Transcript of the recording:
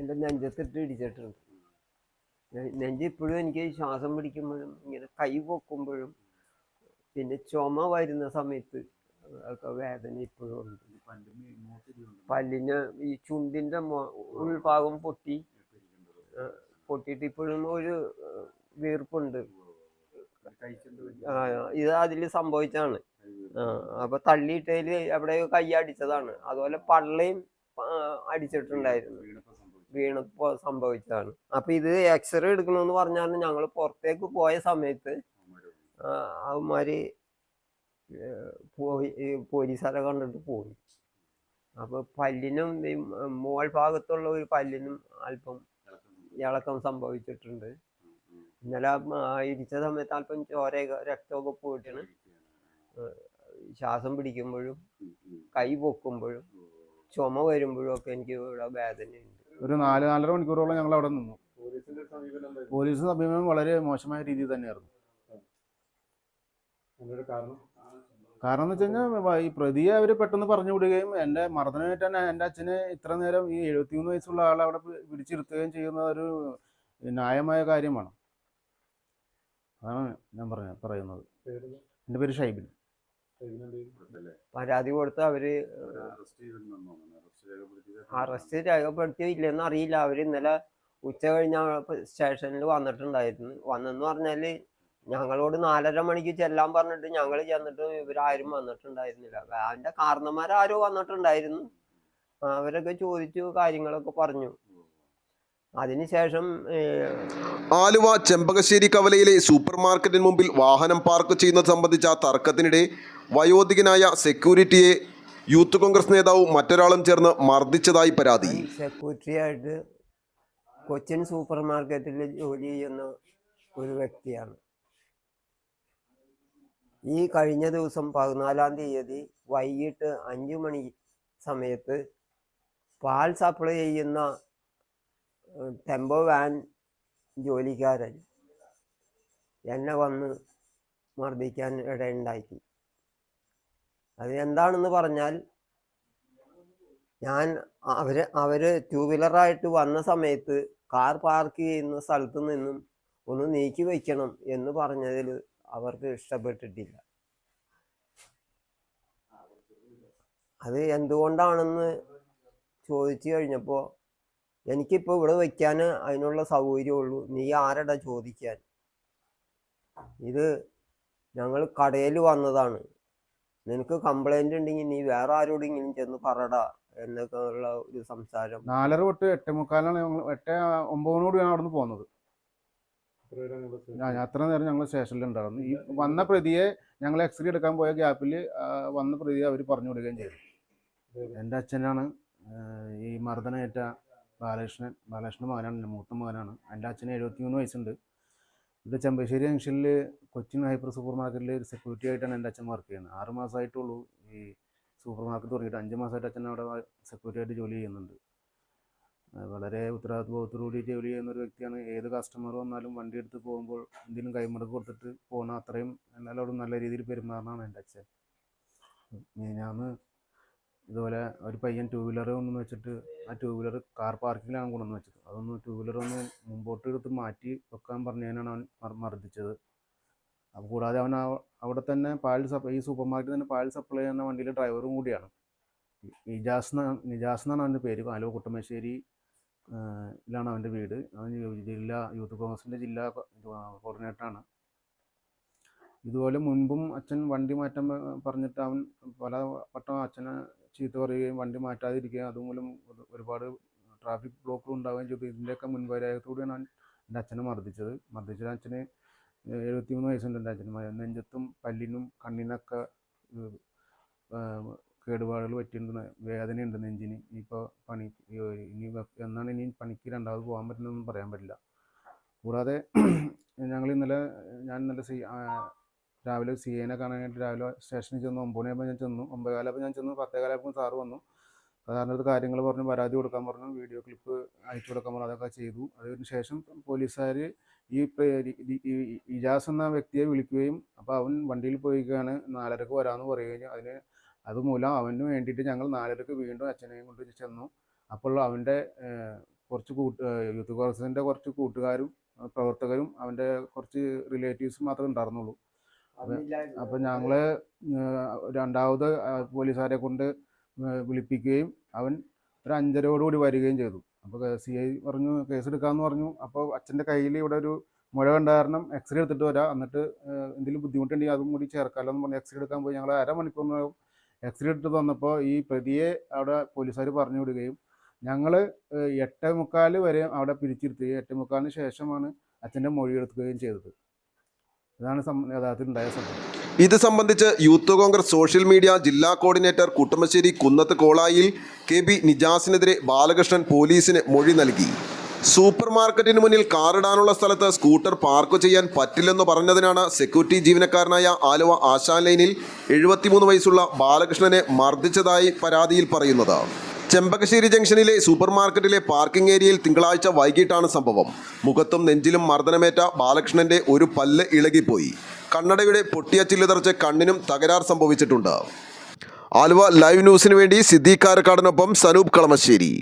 എന്റെ നെഞ്ചത്തിട്ട് ഇടിച്ചിട്ടുണ്ട്. നെഞ്ച് ഇപ്പോഴും എനിക്ക് ശ്വാസം പിടിക്കുമ്പോഴും ഇങ്ങനെ കൈ പൊക്കുമ്പോഴും പിന്നെ ചുമ വരുന്ന സമയത്ത് ഒക്കെ വേദന ഇപ്പോഴും ഉണ്ട്. പല്ലിന് ഈ ചുണ്ടിന്റെ ഉൾഭാഗം പൊട്ടി പൊട്ടിയിട്ട് ഇപ്പോഴും ഒരു വീർപ്പുണ്ട്. ഇത് അതിൽ സംഭവിച്ചാണ് അപ്പൊ തള്ളിയിട്ടതിൽ എവിടെയോ കൈ അടിച്ചതാണ്. അതുപോലെ പള്ളയും അടിച്ചിട്ടുണ്ടായിരുന്നു. വീണപ്പോ സംഭവിച്ചതാണ്. അപ്പൊ ഇത് എക്സ്റേ എടുക്കണമെന്ന് പറഞ്ഞാൽ ഞങ്ങൾ പുറത്തേക്ക് പോയ സമയത്ത് അവന്മാര് പോയി പോലീസാരെ കണ്ടിട്ട് പോയി. അപ്പൊ പല്ലിനും മോൾ ഭാഗത്തുള്ള ഒരു പല്ലിനും അല്പം ഇളക്കം സംഭവിച്ചിട്ടുണ്ട്. ഇന്നലെ ഇരിച്ച സമയത്ത് അല്പം ചോര രക്തമൊക്കെ പോയിട്ടാണ് ശ്വാസം പിടിക്കുമ്പോഴും കൈ പൊക്കുമ്പോഴും ചുമ വരുമ്പോഴും ഒക്കെ എനിക്ക് ഇവിടെ വേദനയുണ്ട്. ഒരു നാല് നാലര മണിക്കൂറോളം ഞങ്ങൾ അവിടെ നിന്നു. പോലീസിന്റെ സമീപനം പോലീസ് സമീപനം വളരെ മോശമായ രീതിയിൽ തന്നെയായിരുന്നു. കാരണം? കാരണം എന്ന് വെച്ച് കഴിഞ്ഞാൽ ഈ പ്രതിയെ അവർ പെട്ടെന്ന് പറഞ്ഞു വിടുകയും എന്റെ മർദ്ദനമേറ്റാൻ എന്റെ അച്ഛനെ ഇത്ര നേരം ഈ എഴുപത്തിമൂന്ന് വയസ്സുള്ള ആളെ അവിടെ പിടിച്ചിരുത്തുകയും ചെയ്യുന്ന ഒരു ന്യായമായ കാര്യമാണ്. അതാണ് ഞാൻ പറഞ്ഞ പറയുന്നത്? എന്റെ പേര് ഷൈബിൻ. പരാതി കൊടുത്ത് അവർ അറസ്റ്റ് രേഖപ്പെടുത്തിയോ ഇല്ലെന്ന് അറിയില്ല. അവർ ഇന്നലെ ഉച്ച കഴിഞ്ഞ സ്റ്റേഷനിൽ വന്നിട്ടുണ്ടായിരുന്നു. വന്നെന്ന് പറഞ്ഞാൽ ഞങ്ങളോട് നാലര മണിക്ക് ചെല്ലാൻ പറഞ്ഞിട്ട് ഞങ്ങൾ ചെന്നിട്ട് ഇവരാരും വന്നിട്ടുണ്ടായിരുന്നില്ല. അതിന്റെ കാരണന്മാരാരോ വന്നിട്ടുണ്ടായിരുന്നു. അവരൊക്കെ ചോദിച്ചു കാര്യങ്ങളൊക്കെ പറഞ്ഞു. അതിനുശേഷം ആലുവ ചെമ്പകശ്ശേരി കവലയിലെ സൂപ്പർ മാർക്കറ്റിന് മുമ്പിൽ വാഹനം പാർക്ക് ചെയ്യുന്നത് സംബന്ധിച്ച തർക്കത്തിനിടെ വയോധികനായ സെക്യൂരിറ്റിയെ യൂത്ത് കോൺഗ്രസ് നേതാവും മറ്റൊരാളും ചേർന്ന് മർദ്ദിച്ചതായി പരാതി. സെക്യൂരിറ്റിയായിട്ട് കൊച്ചിൻ സൂപ്പർ മാർക്കറ്റിൽ ജോലി ചെയ്യുന്ന ഒരു വ്യക്തിയാണ്. ഈ കഴിഞ്ഞ ദിവസം പതിനാലാം തീയതി വൈകിട്ട് അഞ്ചു മണി സമയത്ത് പാൽ സപ്ലൈ ചെയ്യുന്ന ടെമ്പോ വാൻ ജോലിക്കാരൻ എന്നെ വന്ന് മർദ്ദിക്കാൻ ഇടയുണ്ടാക്കി. അത് എന്താണെന്ന് പറഞ്ഞാൽ ഞാൻ അവർ അവർ ടൂ വീലറായിട്ട് വന്ന സമയത്ത് കാർ പാർക്ക് ചെയ്യുന്ന സ്ഥലത്ത് നിന്നും ഒന്ന് നീക്കി വയ്ക്കണം എന്ന് പറഞ്ഞതിൽ അവർക്ക് ഇഷ്ടപ്പെട്ടിട്ടില്ല. അത് എന്തുകൊണ്ടാണെന്ന് ചോദിച്ചു കഴിഞ്ഞപ്പോൾ എനിക്കിപ്പോൾ ഇവിടെ വയ്ക്കാൻ അതിനുള്ള സൗകര്യമുള്ളൂ നീ ആരടാ ചോദിക്കാൻ? ഇത് ഞങ്ങൾ കടയിൽ വന്നതാണ്. നിനക്ക് കംപ്ലൈന്റ് ഉണ്ടെങ്കിൽ നീ വേറെ ആരോടെങ്കിലും ചെന്ന് പറടാ എന്നൊക്കെ ഉള്ള ഒരു സംസാരം. നാലര തൊട്ട് എട്ടേ മുക്കാലാണ് ഞങ്ങൾ എട്ട് ഒമ്പതിനോട് ഞാൻ അവിടെ നിന്ന് പോകുന്നത് അത്ര നേരം ഞങ്ങൾ സ്റ്റേഷനിൽ ഉണ്ടായിരുന്നു. ഈ വന്ന പ്രതിയെ ഞങ്ങൾ എക്സ്റേ എടുക്കാൻ പോയ ഗ്യാപ്പിൽ വന്ന പ്രതിയെ അവർ പറഞ്ഞു വിടുകയും ചെയ്തു? എന്റെ അച്ഛനാണ് ഈ മർദ്ദനേറ്റ ബാലകൃഷ്ണൻ. ബാലകൃഷ്ണൻ മകനാണ് മൂത്ത മകനാണ്. എന്റെ അച്ഛന് എഴുപത്തിമൂന്ന് വയസ്സുണ്ട്. ഇത് ചെമ്പശ്ശേരി ജംഗ്ഷനിൽ കൊച്ചിൻ ഹൈപ്പർ സൂപ്പർ മാർക്കറ്റിൽ ഒരു സെക്യൂരിറ്റി ആയിട്ടാണ് എന്റെ അച്ഛൻ വർക്ക് ചെയ്യുന്നത്. ആറ് മാസമായിട്ടുള്ളൂ ഈ സൂപ്പർ മാർക്കറ്റ് തുടങ്ങിയിട്ട്. അഞ്ച് മാസമായിട്ട് അച്ഛൻ അവിടെ സെക്യൂരിറ്റി ആയിട്ട് ജോലി ചെയ്യുന്നുണ്ട്. വളരെ ഉത്തരവാദിത്വത്തോടുകൂടി ജോലി ചെയ്യുന്ന ഒരു വ്യക്തിയാണ്. ഏത് കസ്റ്റമർ വന്നാലും വണ്ടി എടുത്ത് പോകുമ്പോൾ എന്തെങ്കിലും കൈമുടക്ക് കൊടുത്തിട്ട് പോകണം അത്രയും എല്ലാവരോടും നല്ല രീതിയിൽ പെരുമാറണമാണ് എന്റെ അച്ഛൻ. ഞാൻ ഇതുപോലെ ഒരു പയ്യൻ ടൂ വീലർ കൊണ്ടുവന്ന് വെച്ചിട്ട് ആ ടൂ വീലർ കാർ പാർക്കിങ്ങിലാണ് കൊണ്ടുവന്ന് വെച്ചത്. അതൊന്ന് ടൂ വീലർ ഒന്ന് മുമ്പോട്ട് എടുത്ത് മാറ്റി വെക്കാൻ പറഞ്ഞതിനാണ് അവൻ മർ- മർദ്ദിച്ചത്. അപ്പോൾ കൂടാതെ അവൻ അവിടെ തന്നെ പാൽ സപ്ലൈ ഈ സൂപ്പർ മാർക്കറ്റിൽ തന്നെ പാൽ സപ്ലൈ ചെയ്യുന്ന വണ്ടിയിലെ ഡ്രൈവറും കൂടിയാണ്. നിജാസ് നിജാസ് എന്നാണ് അവന്റെ പേര്. ആലുവ കുട്ടമശ്ശേരി ഇലാണ് ലാണ് അവന്റെ വീട്. അവൻ ജില്ലാ യൂത്ത് കോൺഗ്രസിന്റെ ജില്ലാ കോർഡിനേറ്ററാണ് ഇതുപോലെ മുൻപും അച്ഛൻ വണ്ടി മാറ്റാൻ പറഞ്ഞിട്ട് അവൻ പല വട്ടം അച്ഛനെ ചീത്ത പറയുകയും വണ്ടി മാറ്റാതിരിക്കുകയും അതുമൂലം ഒരുപാട് ട്രാഫിക് ബ്ലോക്കുകൾ ഉണ്ടാവുകയും ചെയ്തു. ഇതിന്റെയൊക്കെ മുൻവൈരാഗ്യത്തോടെയാണ് അവൻ എന്റെ അച്ഛനെ മർദ്ദിച്ചത്. മർദ്ദിച്ചത് അച്ഛന് എഴുപത്തിമൂന്ന് വയസ്സുണ്ട് എന്റെ അച്ഛന്. നെഞ്ചത്തും പല്ലിനും കണ്ണിനൊക്കെ കേടുപാടുകൾ പറ്റിയിട്ടുണ്ട്. വേദനയുണ്ട് നെഞ്ചിന്. ഇനിയിപ്പോൾ പണി ഇനി എന്നാണ് ഇനി പണിക്ക് രണ്ടാമത് പോകാൻ പറ്റുന്നതെന്നും പറയാൻ പറ്റില്ല. കൂടാതെ ഞങ്ങൾ ഇന്നലെ ഞാൻ ഇന്നലെ രാവിലെ സി എനെ കാണാനായിട്ട് രാവിലെ സ്റ്റേഷനിൽ ചെന്നു ഒമ്പത് മണിയാകുമ്പോൾ ഞാൻ ചെന്നു. ഒമ്പത് കാലപ്പോൾ ഞാൻ ചെന്നു. പത്തേ കാലപ്പോൾ സാറ് വന്നു. സാറിന്റെ കാര്യങ്ങൾ പറഞ്ഞു പരാതി കൊടുക്കാൻ പറഞ്ഞു വീഡിയോ ക്ലിപ്പ് അയച്ചു കൊടുക്കാൻ പറഞ്ഞു അതൊക്കെ ചെയ്തു. അതിന് ശേഷം പോലീസുകാർ ഈ ഇജാസ് എന്ന വ്യക്തിയെ വിളിക്കുകയും അപ്പോൾ അവൻ വണ്ടിയിൽ പോയിക്കാണ് നാലരക്ക് വരാമെന്ന് പറയുകയും അതിന് അതുമൂലം അവന് വേണ്ടിയിട്ട് ഞങ്ങൾ നാലരക്ക് വീണ്ടും അച്ഛനെയും കൊണ്ട് ചെന്നു. അപ്പോൾ അവന്റെ കുറച്ച് കൂട്ട് യൂത്ത് കോൺഗ്രസിന്റെ കുറച്ച് കൂട്ടുകാരും പ്രവർത്തകരും അവന്റെ കുറച്ച് റിലേറ്റീവ്സും മാത്രമേ ഉണ്ടായിരുന്നുള്ളൂ. അപ്പം ഞങ്ങൾ രണ്ടാമത് പോലീസുകാരെ കൊണ്ട് വിളിപ്പിക്കുകയും അവൻ ഒരു അഞ്ചരയോടുകൂടി വരികയും ചെയ്തു. അപ്പോൾ സി ഐ പറഞ്ഞു കേസ് എടുക്കാമെന്ന് പറഞ്ഞു. അപ്പോൾ അച്ഛന്റെ കയ്യിൽ ഇവിടെ ഒരു മുഴ കണ്ട കാരണം എക്സ്റേ എടുത്തിട്ട് വരാം. എന്നിട്ട് എന്തെങ്കിലും ബുദ്ധിമുട്ടുണ്ടെങ്കിൽ അതും കൂടി ചേർക്കാമല്ലോ എന്ന് പറഞ്ഞ് എക്സ്റേ എടുക്കാൻ പോയി. ഞങ്ങൾ അരമണിക്കൂറിനകം എക്സ്റേ എടുത്ത് വന്നപ്പോൾ ഈ പ്രതിയെ അവിടെ പോലീസുകാർ പറഞ്ഞു വിടുകയും ഞങ്ങൾ എട്ടേ മുക്കാൽ വരെ അവിടെ പിരിച്ചിരുത്തുകയും എട്ടേ മുക്കാലിന് ശേഷമാണ് അച്ഛന്റെ മൊഴി എടുക്കുകയും ചെയ്തത്. സംഭവം. ഇത് സംബന്ധിച്ച് യൂത്ത് കോൺഗ്രസ് സോഷ്യൽ മീഡിയ ജില്ലാ കോർഡിനേറ്റർ കുട്ടമശ്ശേരി കുന്നത്ത് കോളായിൽ കെ ബി നിജാസിനെതിരെ ബാലകൃഷ്ണൻ പോലീസിന് മൊഴി നൽകി. സൂപ്പർ മാർക്കറ്റിന് മുന്നിൽ കാറിടാനുള്ള സ്ഥലത്ത് സ്കൂട്ടർ പാർക്ക് ചെയ്യാൻ പറ്റില്ലെന്ന് പറഞ്ഞതിനാണ് സെക്യൂരിറ്റി ജീവനക്കാരനായ ആലുവ ആശാൻ ലൈനിൽ എഴുപത്തിമൂന്ന് വയസ്സുള്ള ബാലകൃഷ്ണനെ മർദ്ദിച്ചതായി പരാതിയിൽ പറയുന്നത്. ചെമ്പകശ്ശേരി ജംഗ്ഷനിലെ സൂപ്പർ മാർക്കറ്റിലെ പാർക്കിംഗ് ഏരിയയിൽ തിങ്കളാഴ്ച വൈകിട്ടാണ് സംഭവം. മുഖത്തും നെഞ്ചിലും മർദ്ദനമേറ്റ ബാലകൃഷ്ണന്റെ ഒരു പല്ല് ഇളകിപ്പോയി. കണ്ണടയുടെ പൊട്ടിയ ചില്ലുതറച്ച് കണ്ണിനും തകരാർ സംഭവിച്ചിട്ടുണ്ട്. ആലുവ ലൈവ് ന്യൂസിനു വേണ്ടി സിദ്ദീഖ് കാരക്കാടിനൊപ്പം സനൂപ് കളമശ്ശേരി.